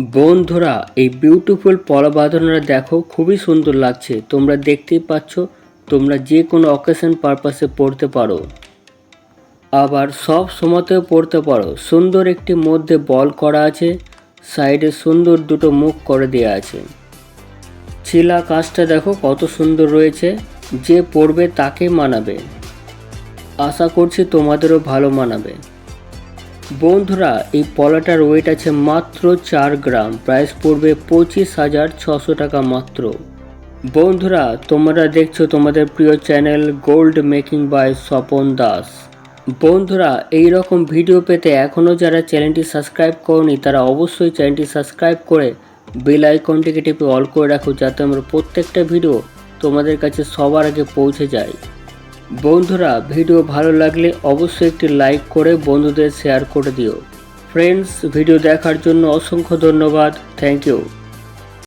বন্ধুরা, এই বিউটিফুল পলা বাঁধানোটা দেখো, খুবই সুন্দর লাগছে। তোমরা দেখতেই পাচ্ছ, তোমরা যে কোনো অকেশন পারপাসে পড়তে পারো। আবার সব সময়তেও পড়তে পারো। সুন্দর একটি মধ্যে বল করা আছে সাইডে সুন্দর দুটো মুখ করে দেওয়া আছে। ছিলা কাজটা দেখো, কত সুন্দর রয়েছে। যে পড়বে তাকে মানাবে। আশা করছি তোমাদেরও ভালো মানাবে। বন্ধুরা, এই পলাটার ওয়েট আছে মাত্র চার গ্রাম। প্রাইস পড়বে পঁচিশ হাজার ছশো টাকা মাত্র। বন্ধুরা, তোমরা দেখছ তোমাদের প্রিয় channel gold making by Swapan Das. বন্ধুরা এই রকম ভিডিও পেতে এখনও যারা চ্যানেলটি সাবস্ক্রাইব করনি, তারা অবশ্যই চ্যানেলটি সাবস্ক্রাইব করে বেল আইকনটিকে টিপে অল করে রাখো, যাতে আমার প্রত্যেকটা ভিডিও তোমাদের কাছে সবার আগে পৌঁছে যায় বন্ধুরা, ভিডিও ভালো লাগলে অবশ্যই একটি লাইক করে বন্ধুদের শেয়ার করে দিও। ফ্রেন্ডস ভিডিও দেখার জন্য অসংখ্য ধন্যবাদ। Thank you